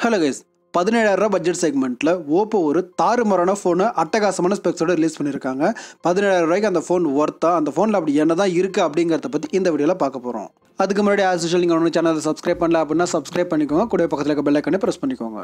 Hello guys பதினேழாயிரரூபா budget செக்மெண்ட்டில் Oppo ஒரு தாறுமாறான ஃபோனை அட்டகாசமான ஸ்பெக்ஸோட ரிலீஸ் பண்ணியிருக்காங்க பதினேழாயிரம் ரூபாய்க்கு அந்த ஃபோன் ஒர்த்தா அந்த ஃபோனில் அப்படி என்ன தான் இருக்குது அப்படிங்கிறத பற்றி இந்த வீடியோவில் பார்க்க போகிறோம் அதுக்கு முன்னாடி ஆஸ் யூஷுவல் நீங்கள் ஒன்று சேனலை சப்ஸ்கிரைப் பண்ணல அப்படின்னா சப்ஸ்கிரைப் பண்ணிக்கோங்க. கூட பக்கத்தில் இருக்க பெல்லைக்கனே ப்ரெஸ் பண்ணிக்கோங்க.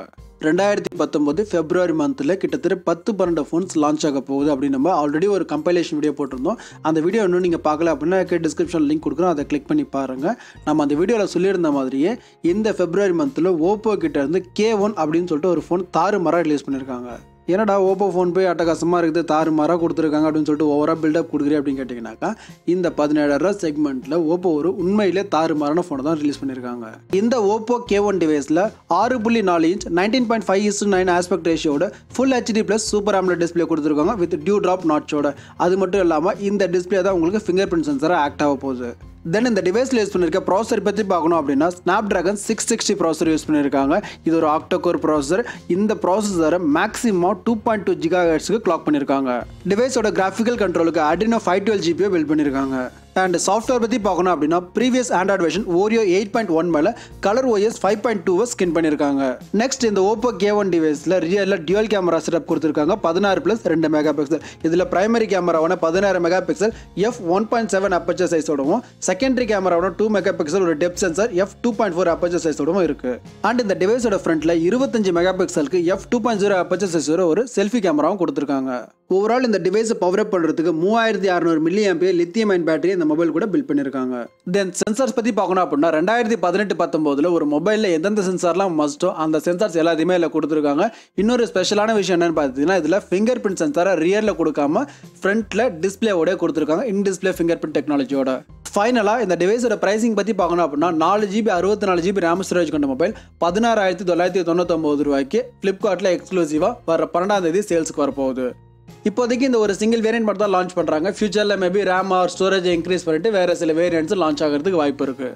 ரெண்டாயிரத்தி பத்தொம்போது ஃபெப்ரவரி மந்தில் கிட்டத்தட்ட பத்து பன்னெண்டு ஃபோன்ஸ் லான்ச் ஆக போகுது அப்படின்னு நம்ம ஆல்ரெடி ஒரு கம்பைலேஷன் வீடியோ போட்டிருந்தோம். அந்த வீடியோ இன்னும் நீங்கள் பார்க்கல அப்படின்னா டிஸ்கிரிப்ஷன் லிங்க் கொடுக்குறோம். அதை கிளிக் பண்ணி பாருங்கள் நம்ம அந்த வீடியோவில் சொல்லியிருந்த மாதிரியே இந்த ஃபெப்ரவரி மந்தில் ஓப்போ கிட்ட இருந்து கே ஒன் அப்படின்னு சொல்லிட்டு ஒரு ஃபோன் தாறு மரம் ரிலீஸ் பண்ணியிருக்காங்க. என்னடா ஓப்போ ஃபோன் போய் அட்டகாசமாக இருக்குது தாறு கொடுத்துருக்காங்க அப்படின்னு சொல்லிட்டு ஓவராக பில்டப் கொடுக்குறேன் அப்படின்னு கேட்டிங்கனாக்கா இந்த பதினேழாயிரம் செக்மெண்ட்டில் ஓப்போ ஒரு உண்மையிலே தாறு மரண ஃபோனை தான் ரிலீஸ் பண்ணியிருக்காங்க இந்த ஓப்போ கே ஒன் டிவைஸில் ஆறு புள்ளி நாலு inch nineteen point five is nine aspect ரேஷியோட full HD plus super AMOLED display கொடுத்துருக்காங்க வித் டியூ ட்ராப் நாட்சோட அது மட்டும் இல்லாமல் இந்த டிஸ்பிளே தான் உங்களுக்கு ஃபிங்கர் பிரிண்ட் சென்சராக ஆக்ட் ஆக போகுது. தென் இந்த டிவைஸில் யூஸ் பண்ணியிருக்க ப்ராசர் பற்றி பார்க்கணும் அப்படின்னா Snapdragon six sixty processor use பண்ணியிருக்காங்க இது ஒரு ஆக்டோகோர் ப்ராசர் இந்த ப்ராசஸரை maximum two point two Zika ஹெட்ஸுக்கு கிளாக் பண்ணியிருக்காங்க டிவைஸோட கிராஃபிக்கல் கண்ட்ரோலுக்கு அடினோ ஃபைவ் டுவெல் ஜிபியை பில்ட் பண்ணியிருக்காங்க அண்ட் சாஃப்ட்வேர் பற்றி பார்க்கணும் அப்படின்னா previous Android version Oreo eight point one மேலே கலர் ஓஎஸ் ஃபைவ் பாயிண்ட் டூவை ஸ்கின் பண்ணியிருக்காங்க நெக்ஸ்ட் இந்த ஓப்போ கே ஒன் டிவைஸில் ரியலில் டியூல் கேமரா செட்டப் கொடுத்துருக்காங்க. பதினாறு ப்ளஸ் ரெண்டு மெகா பிக்சல் இதில் பிரைமரி கேமராவான பதினாறு megapixel f one point seven aperture சைஸோடவும் secondary கேமராவோட டூ மெகா பிக்சல் ஒரு depth sensor f two point four aperture சைஸோடவும் இருக்கு. அண்ட் இந்த டிவைஸோட ஃப்ரண்ட்டில் இருபத்தஞ்சு மெகா பிக்சலுக்கு f two point zero aperture சைஸோட ஒரு செல்ஃபி கேமராவும் கொடுத்துருக்காங்க. ஓவரால் இந்த டிவைஸை பவர் அப் பண்ணுறதுக்கு மூவாயிரத்தி அறநூறு milli ampere lithium ion battery இந்த மொபைல் கூட பில்ட் பண்ணியிருக்காங்க தென் சென்சார்ஸ் பற்றி பார்க்கணும் அப்படின்னா ரெண்டாயிரத்தி பதினெட்டு பத்தொம்போதில் ஒரு மொபைலில் எந்தெந்த சென்சார்லாம் மஸ்ட்டோ அந்த சென்சார்ஸ் எல்லாத்தையுமே இதில் கொடுத்துருக்காங்க. இன்னொரு ஸ்பெஷலான விஷயம் என்னென்னு பார்த்தீங்கன்னா இதில் ஃபிங்கர் பிரிண்ட் சென்சாரை ரியரில் கொடுக்காம ஃப்ரண்ட்டில் டிஸ்பிளேவோட கொடுத்துருக்காங்க இன் டிஸ்பிளே ஃபிங்கர் பிரிண்ட் டெக்னாலஜியோட ஃபைனலாக இந்த டிவைஸோட ப்ரைசிங் பற்றி பார்க்கணும் அப்படின்னா நாலு ஜிபி அறுபத்தி நாலு ஜிபி ரேம் ஸ்டோரேஜ் கொண்ட மொபைல் பதினாறாயிரத்தி தொள்ளாயிரத்தி தொண்ணூத்தொம்பது ரூபாய்க்கு ஃப்ளிப்கார்ட்டில் எக்ஸ்க்ளூசிவாக வர பன்னெண்டாம் தேதி சேல்ஸுக்கு வரப்போகுது. இப்போதைக்கு இந்த ஒரு சிங்கிள் வேரியன்ட் மட்டும் தான் லான்ச் பண்ணுறாங்க ஃபியூச்சரில் maybe RAM or storage increase பண்ணிட்டு வேறு சில வேரியன்ட்ஸ் லான்ச் ஆகிறதுக்கு வாய்ப்பு இருக்குது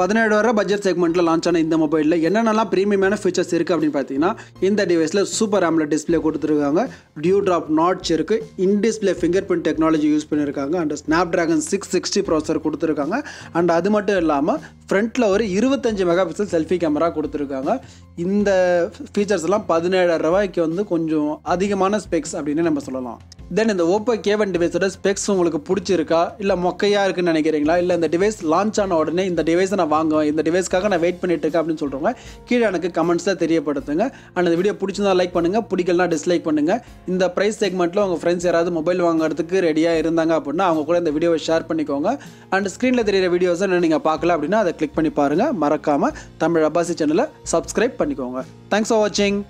பதினேழு வர பட்ஜெட் செக்மெண்ட்டில் லான்ச் ஆன இந்த மொபைலில் என்னென்னலாம் ப்ரீமியமான ஃபீச்சர்ஸ் இருக்குது அப்படின்னு பார்த்தீங்கன்னா இந்த டிவைஸில் சூப்பர் ஆம்லெட் டிஸ்பிளே கொடுத்துருக்காங்க. டியூ ட்ராப் நாட்ச் இருக்குது in display fingerprint technology use பண்ணியிருக்காங்க and Snapdragon six sixty processor கொடுத்துருக்காங்க. அண்ட் அது மட்டும் இல்லாமல் ஃப்ரண்ட்டில் ஒரு இருபத்தஞ்சு மெகா பிக்சல் செல்ஃபி கேமரா கொடுத்துருக்காங்க. இந்த ஃபீச்சர்ஸ் எல்லாம் பதினேழாயிரம் ரூபாய்க்கு வந்து கொஞ்சம் அதிகமான ஸ்பெக்ஸ் அப்படின்னு நம்ம சொல்லலாம். தென் இந்த ஓப்போ கேவன் டிவைஸோட ஸ்பெக்ஸ் உங்களுக்கு பிடிச்சிருக்கா? இல்லை மொக்கையாக இருக்குன்னு நினைக்கிறீங்களா? இல்லை இந்த டிவைஸ் லான்ச் ஆன உடனே இந்த டிவைஸை நான் வாங்குவேன். இந்த டிவைஸ்க்காக நான் வெயிட் பண்ணிட்டு இருக்கேன் அப்படின்னு சொல்கிறவங்க கீழே எனக்கு கமெண்ட்ஸில் தெரியப்படுத்துங்க. அண்ட் இந்த வீடியோ பிடிச்சிருந்தா லைக் பண்ணுங்கள் பிடிக்கலனா டிஸ்லைக் பண்ணுங்கள் இந்த ப்ரைஸ் செக்மெண்ட்டில் உங்கள் ஃப்ரெண்ட்ஸ் யாராவது மொபைல் வாங்குறதுக்கு ரெடியாக இருந்தாங்க அப்படின்னா அவங்க கூட இந்த வீடியோவை ஷேர் பண்ணிக்கோங்க. அண்ட் ஸ்க்ரீனில் தெரியிற வீடியோஸை நீங்கள் பார்க்கல அப்படின்னா அதை கிளிக் பண்ணி பாருங்கள் மறக்காமல் தமிழ் அப்பாசி சேனலை சப்ஸ்கிரைப் பண்ணிக்கோங்க. தேங்க்ஸ் ஃபார் வாட்சிங்